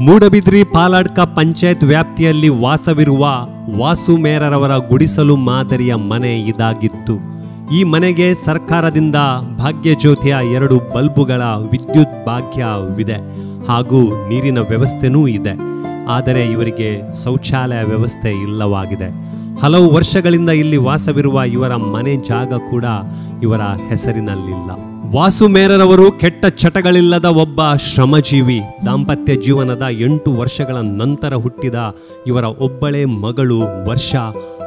ಮೂಡಬಿದ್ರಿ ಪಾಲಾಡ್ಕ ಪಂಚಾಯತ್ ವ್ಯಾಪ್ತಿಯಲ್ಲಿ ವಾಸವಿರುವ ವಾಸುಮೇರರವರ ಗುಡಿಸಲು ಮಾದರಿಯ ಮನೆ ಇದಾಗಿತ್ತು. ಈ ಮನೆಗೆ ಸರ್ಕಾರದಿಂದ ಭಾಗ್ಯಜ್ಯೋತಿಯ ಎರಡು ಬಲ್ಬುಗಳ ವಿದ್ಯುತ್ ಭಾಗ್ಯವಿದೆ ಹಾಗೂ ನೀರಿನ ವ್ಯವಸ್ಥೆನೂ ಇದೆ. ಆದರೆ ಇವರಿಗೆ ಶೌಚಾಲಯ ವ್ಯವಸ್ಥೆ ಇಲ್ಲವಾಗಿದೆ. ಹಲವು ವರ್ಷಗಳಿಂದ ಇಲ್ಲಿ ವಾಸವಿರುವ ಇವರ ಮನೆ ಜಾಗ ಕೂಡ ಇವರ ಹೆಸರಿನಲ್ಲಿಲ್ಲ. ವಾಸುಮೇರರವರು ಕೆಟ್ಟ ಚಟಗಳಿಲ್ಲದ ಒಬ್ಬ ಶ್ರಮಜೀವಿ. ದಾಂಪತ್ಯ ಜೀವನದ ಎಂಟು ವರ್ಷಗಳ ನಂತರ ಹುಟ್ಟಿದ ಇವರ ಒಬ್ಬಳೇ ಮಗಳು ವರ್ಷ.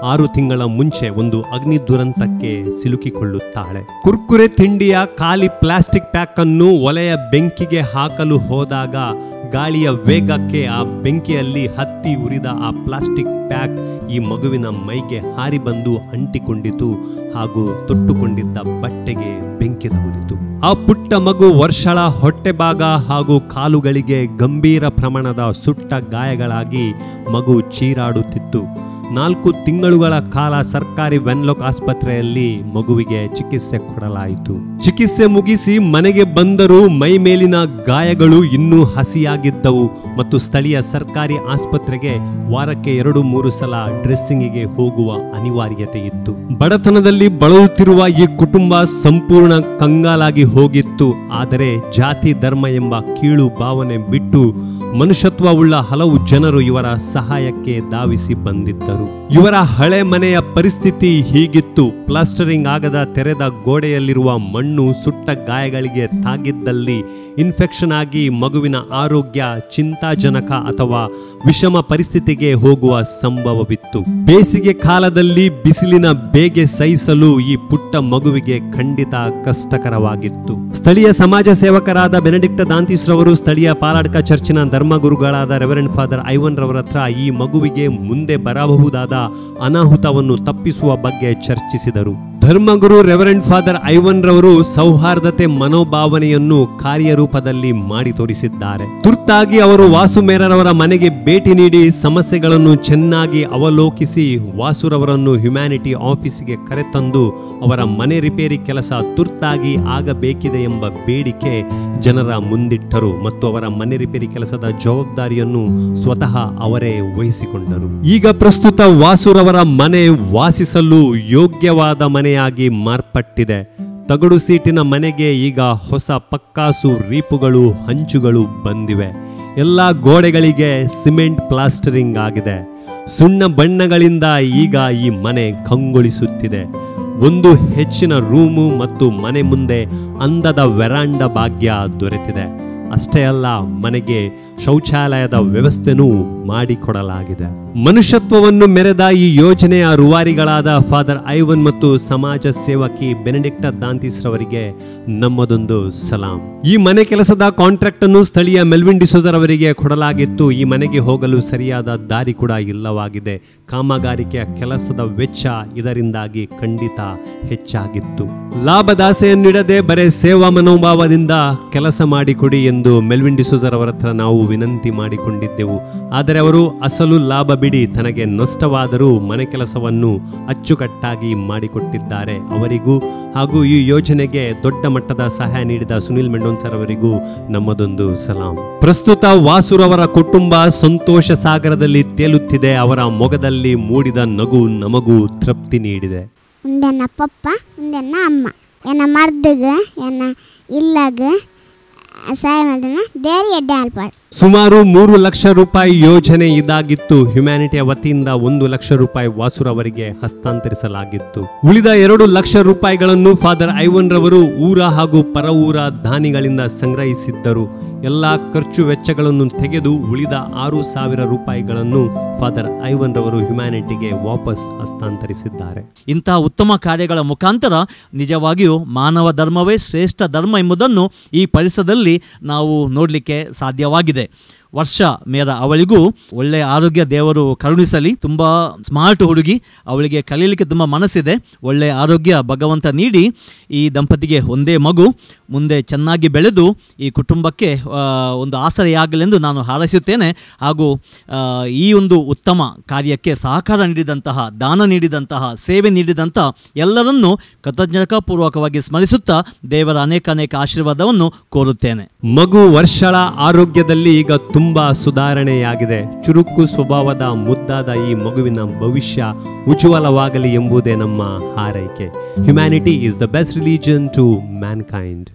ಆರು ತಿಂಗಳ ಮುಂಚೆ ಒಂದು ಅಗ್ನಿ ದುರಂತಕ್ಕೆ ಸಿಲುಕಿಕೊಳ್ಳುತ್ತಾಳೆ. ಕುರ್ಕುರೆ ತಿಂಡಿಯ ಖಾಲಿ ಪ್ಲಾಸ್ಟಿಕ್ ಪ್ಯಾಕ್ ಅನ್ನು ಒಲೆಯ ಬೆಂಕಿಗೆ ಹಾಕಲು ಹೋದಾಗ ಗಾಳಿಯ ವೇಗಕ್ಕೆ ಆ ಬೆಂಕಿಯಲ್ಲಿ ಹತ್ತಿ ಉರಿದ ಆ ಪ್ಲಾಸ್ಟಿಕ್ ಪ್ಯಾಕ್ ಈ ಮಗುವಿನ ಮೈಗೆ ಹಾರಿ ಬಂದು ಅಂಟಿಕೊಂಡಿತು ಹಾಗೂ ತೊಟ್ಟುಕೊಂಡಿದ್ದ ಬಟ್ಟೆಗೆ ಬೆಂಕಿ ತಗುಲಿತು. ಆ ಪುಟ್ಟ ಮಗು ವರ್ಷಳ ಹೊಟ್ಟೆ ಭಾಗ ಹಾಗೂ ಕಾಲುಗಳಿಗೆ ಗಂಭೀರ ಪ್ರಮಾಣದ ಸುಟ್ಟ ಗಾಯಗಳಾಗಿ ಮಗು ಚೀರಾಡುತ್ತಿತ್ತು. ನಾಲ್ಕು ತಿಂಗಳುಗಳ ಕಾಲ ಸರ್ಕಾರಿ ವೆನ್ಲಾಕ್ ಆಸ್ಪತ್ರೆಯಲ್ಲಿ ಮಗುವಿಗೆ ಚಿಕಿತ್ಸೆ ಕೊಡಲಾಯಿತು. ಚಿಕಿತ್ಸೆ ಮುಗಿಸಿ ಮನೆಗೆ ಬಂದರೂ ಮೈ ಮೇಲಿನ ಗಾಯಗಳು ಇನ್ನೂ ಹಸಿಯಾಗಿದ್ದವು ಮತ್ತು ಸ್ಥಳೀಯ ಸರ್ಕಾರಿ ಆಸ್ಪತ್ರೆಗೆ ವಾರಕ್ಕೆ ಎರಡು ಮೂರು ಸಲ ಡ್ರೆಸ್ಸಿಂಗಿಗೆ ಹೋಗುವ ಅನಿವಾರ್ಯತೆ ಇತ್ತು. ಬಡತನದಲ್ಲಿ ಬಳಲುತ್ತಿರುವ ಈ ಕುಟುಂಬ ಸಂಪೂರ್ಣ ಕಂಗಾಲಾಗಿ ಹೋಗಿತ್ತು, ಆದರೆ ಜಾತಿ ಧರ್ಮ ಎಂಬ ಕೀಳು ಭಾವನೆ ಬಿಟ್ಟು ಮನುಷ್ಯತ್ವವುಳ್ಳ ಹಲವು ಜನರು ಇವರ ಸಹಾಯಕ್ಕೆ ಧಾವಿಸಿ ಬಂದಿದ್ದರು. ಇವರ ಹಳೆ ಮನೆಯ ಪರಿಸ್ಥಿತಿ ಹೀಗಿತ್ತು. ಪ್ಲಾಸ್ಟರಿಂಗ್ ಆಗದ ತೆರೆದ ಗೋಡೆಯಲ್ಲಿರುವ ಮಣ್ಣು ಸುಟ್ಟ ಗಾಯಗಳಿಗೆ ತಾಗಿದ್ದಲ್ಲಿ ಇನ್ಫೆಕ್ಷನ್ ಆಗಿ ಮಗುವಿನ ಆರೋಗ್ಯ ಚಿಂತಾಜನಕ ಅಥವಾ ವಿಷಮ ಪರಿಸ್ಥಿತಿಗೆ ಹೋಗುವ ಸಂಭವವಿತ್ತು. ಬೇಸಿಗೆ ಕಾಲದಲ್ಲಿ ಬಿಸಿಲಿನ ಬೇಗೆ ಸಹಿಸಲು ಈ ಪುಟ್ಟ ಮಗುವಿಗೆ ಖಂಡಿತ ಕಷ್ಟಕರವಾಗಿತ್ತು. ಸ್ಥಳೀಯ ಸಮಾಜ ಸೇವಕರಾದ ಬೆನೆಡಿಕ್ಟ ದಾಂತೀಸ್ರವರು ಸ್ಥಳೀಯ ಪಾಲಾಡ್ಕ ಚರ್ಚಿನ ಧರ್ಮಗುರುಗಳಾದ ರೆವರೆಂಡ್ ಫಾದರ್ ಐವನ್ ರವರ ಹತ್ರ ಈ ಮಗುವಿಗೆ ಮುಂದೆ ಬರಬಹುದಾದ ಅನಾಹುತವನ್ನು ತಪ್ಪಿಸುವ ಬಗ್ಗೆ ಚರ್ಚಿಸಿದರು. ಧರ್ಮಗುರು ರೆವರೆಂಡ್ ಫಾದರ್ ಐವನ್ ರವರು ಸೌಹಾರ್ದತೆ ಮನೋಭಾವನೆಯನ್ನು ಕಾರ್ಯರೂಪದಲ್ಲಿ ಮಾಡಿ ತೋರಿಸಿದ್ದಾರೆ. ತುರ್ತಾಗಿ ಅವರು ವಾಸುಮೇರರವರ ಮನೆಗೆ ಭೇಟಿ ನೀಡಿ ಸಮಸ್ಯೆಗಳನ್ನು ಚೆನ್ನಾಗಿ ಅವಲೋಕಿಸಿ ವಾಸುರವರನ್ನು ಹ್ಯುಮ್ಯಾನಿಟಿ ಆಫೀಸಿಗೆ ಕರೆತಂದು ಅವರ ಮನೆ ರಿಪೇರಿ ಕೆಲಸ ತುರ್ತಾಗಿ ಆಗಬೇಕಿದೆ ಎಂಬ ಬೇಡಿಕೆ ಜನರ ಮುಂದಿಟ್ಟರು ಮತ್ತು ಅವರ ಮನೆ ರಿಪೇರಿ ಕೆಲಸದ ಜವಾಬ್ದಾರಿಯನ್ನು ಸ್ವತಃ ಅವರೇ ವಹಿಸಿಕೊಂಡರು. ಈಗ ಪ್ರಸ್ತುತ ವಾಸುರವರ ಮನೆ ವಾಸಿಸಲು ಯೋಗ್ಯವಾದ ಮನೆಯಾಗಿ ಮಾರ್ಪಟ್ಟಿದೆ. ತಗಡು ಸೀಟಿನ ಮನೆಗೆ ಈಗ ಹೊಸ ಪಕ್ಕಾಸು ರೀಪುಗಳು ಹಂಚುಗಳು ಬಂದಿವೆ. ಎಲ್ಲ ಗೋಡೆಗಳಿಗೆ ಸಿಮೆಂಟ್ ಪ್ಲಾಸ್ಟರಿಂಗ್ ಆಗಿದೆ. ಸುಣ್ಣ ಬಣ್ಣಗಳಿಂದ ಈಗ ಈ ಮನೆ ಕಂಗೊಳಿಸುತ್ತಿದೆ. ಒಂದು ಹೆಚ್ಚಿನ ರೂಮು ಮತ್ತು ಮನೆ ಮುಂದೆ ಅಂದದ ವೆರಾಂಡ ಭಾಗ್ಯ ದೊರೆತಿದೆ. ಅಷ್ಟೇ ಅಲ್ಲ, ಮನೆಗೆ ಶೌಚಾಲಯದ ವ್ಯವಸ್ಥೆನೂ ಮಾಡಿಕೊಡಲಾಗಿದೆ. ಮನುಷ್ಯತ್ವವನ್ನು ಮೆರೆದ ಈ ಯೋಜನೆಯ ರುವಾರಿಗಳಾದ ಫಾದರ್ ಐವನ್ ಮತ್ತು ಸಮಾಜ ಸೇವಕಿ ಬೆನೆಡಿಕ್ಟ ದಾಂತೀಸ್ರವರಿಗೆ ನಮ್ಮದೊಂದು ಸಲಾಂ. ಈ ಮನೆ ಕೆಲಸದ ಕಾಂಟ್ರಾಕ್ಟ್ ಅನ್ನು ಸ್ಥಳೀಯ ಮೆಲ್ವಿನ್ ಡಿಸೋಜರ್ ಅವರಿಗೆ ಕೊಡಲಾಗಿತ್ತು. ಈ ಮನೆಗೆ ಹೋಗಲು ಸರಿಯಾದ ದಾರಿ ಕೂಡ ಇಲ್ಲವಾಗಿದೆ. ಕಾಮಗಾರಿಕೆಯ ಕೆಲಸದ ವೆಚ್ಚ ಇದರಿಂದಾಗಿ ಖಂಡಿತ ಹೆಚ್ಚಾಗಿತ್ತು. ಲಾಭದಾಸೆಯನ್ನಿಡದೆ ಬರೇ ಸೇವಾ ಮನೋಭಾವದಿಂದ ಕೆಲಸ ಮಾಡಿಕೊಡಿ ಎಂದು ಮೆಲ್ವಿನ್ ಡಿಸೋಜರ್ ಅವರ ಹತ್ರ ನಾವು ವಿನಂತಿ ಮಾಡಿಕೊಂಡಿದ್ದೆವು. ಆದರೆ ಅವರು ಅಸಲು ಲಾಭ ಬಿಡಿ, ತನಗೆ ನಷ್ಟವಾದರೂ ಮನೆ ಕೆಲಸವನ್ನು ಅಚ್ಚುಕಟ್ಟಾಗಿ ಮಾಡಿಕೊಟ್ಟಿದ್ದಾರೆ ಅವರಿಗೂ. ಹಾಗೂ ಈ ಯೋಜನೆಗೆ ದೊಡ್ಡ ಮಟ್ಟದ ಸಹಾಯ ನೀಡಿದ ಸುನಿಲ್ ಮೆಂಡೋನ್ಸರ್ ಅವರಿಗೂ ನಮ್ಮದೊಂದು ಸಲಾಂ. ಪ್ರಸ್ತುತ ವಾಸುರವರ ಕುಟುಂಬ ಸಂತೋಷ ಸಾಗರದಲ್ಲಿ ತೇಲುತ್ತಿದೆ, ಅವರ ಮೊಗದಲ್ಲಿ ಮೂಡಿದ ನಗು ನಮಗೂ ತೃಪ್ತಿ ನೀಡಿದೆ. ಉಂದೆನ್ನ ಪಪ್ಪ ಉಂದೆನ್ನ ಅಮ್ಮ ಎನ್ನ ಮರ್ದಗ ಎನ್ನ ಇಲ್ಲಗ ಸಹಾಯ ಮಾಡಿದ ದೇರಿ ಎಡ್ಡೆ ಅಲ್ಪಾಡು ಸುಮಾರು ಮೂರು ಲಕ್ಷ ರೂಪಾಯಿ ಯೋಜನೆ ಇದಾಗಿತ್ತು. ಹ್ಯುಮ್ಯಾನಿಟಿಯ ವತಿಯಿಂದ ಒಂದು ಲಕ್ಷ ರೂಪಾಯಿ ವಾಸುರವರಿಗೆ ಹಸ್ತಾಂತರಿಸಲಾಗಿತ್ತು. ಉಳಿದ ಎರಡು ಲಕ್ಷ ರೂಪಾಯಿಗಳನ್ನು ಫಾದರ್ ಐವನ್ ರವರು ಊರ ಹಾಗೂ ಪರ ಊರ ದಾನಿಗಳಿಂದ ಸಂಗ್ರಹಿಸಿದ್ದರು. ಎಲ್ಲಾ ಖರ್ಚು ವೆಚ್ಚಗಳನ್ನು ತೆಗೆದು ಉಳಿದ ಆರು ಸಾವಿರ ರೂಪಾಯಿಗಳನ್ನು ಫಾದರ್ ಐವನ್ ರವರು ಹ್ಯುಮ್ಯಾನಿಟಿಗೆ ವಾಪಸ್ ಹಸ್ತಾಂತರಿಸಿದ್ದಾರೆ. ಇಂತಹ ಉತ್ತಮ ಕಾರ್ಯಗಳ ಮುಖಾಂತರ ನಿಜವಾಗಿಯೂ ಮಾನವ ಧರ್ಮವೇ ಶ್ರೇಷ್ಠ ಧರ್ಮ ಎಂಬುದನ್ನು ಈ ಪರಿಸರದಲ್ಲಿ ನಾವು ನೋಡಲಿಕ್ಕೆ ಸಾಧ್ಯವಾಗಿದೆ. ವರ್ಷ ಮೇರ ಅವಳಿಗೂ ಒಳ್ಳೆಯ ಆರೋಗ್ಯ ದೇವರು ಕರುಣಿಸಲಿ. ತುಂಬ ಸ್ಮಾರ್ಟ್ ಹುಡುಗಿ. ಅವಳಿಗೆ ಕಲೀಲಿಕ್ಕೆ ತುಂಬ ಮನಸ್ಸಿದೆ. ಒಳ್ಳೆಯ ಆರೋಗ್ಯ ಭಗವಂತ ನೀಡಿ. ಈ ದಂಪತಿಗೆ ಒಂದೇ ಮಗು. ಮುಂದೆ ಚೆನ್ನಾಗಿ ಬೆಳೆದು ಈ ಕುಟುಂಬಕ್ಕೆ ಒಂದು ಆಸರೆಯಾಗಲೆಂದು ನಾನು ಹಾರೈಸುತ್ತೇನೆ. ಹಾಗೂ ಈ ಒಂದು ಉತ್ತಮ ಕಾರ್ಯಕ್ಕೆ ಸಹಕಾರ ನೀಡಿದಂತಹ, ದಾನ ನೀಡಿದಂತಹ, ಸೇವೆ ನೀಡಿದಂತಹ ಎಲ್ಲರನ್ನೂ ಕೃತಜ್ಞತಾಪೂರ್ವಕವಾಗಿ ಸ್ಮರಿಸುತ್ತಾ ದೇವರ ಅನೇಕ ಅನೇಕ ಆಶೀರ್ವಾದವನ್ನು ಕೋರುತ್ತೇನೆ. ಮಗು ವರ್ಷಳ ಆರೋಗ್ಯದಲ್ಲಿ ಈಗ ತುಂಬಾ ಸುಧಾರಣೆಯಾಗಿದೆ. ಚುರುಕು ಸ್ವಭಾವದ ಮುದ್ದಾದ ಈ ಮಗುವಿನ ಭವಿಷ್ಯ ಉಜ್ವಲವಾಗಲಿ ಎಂಬುದೇ ನಮ್ಮ ಹಾರೈಕೆ. Humanity is the best religion to mankind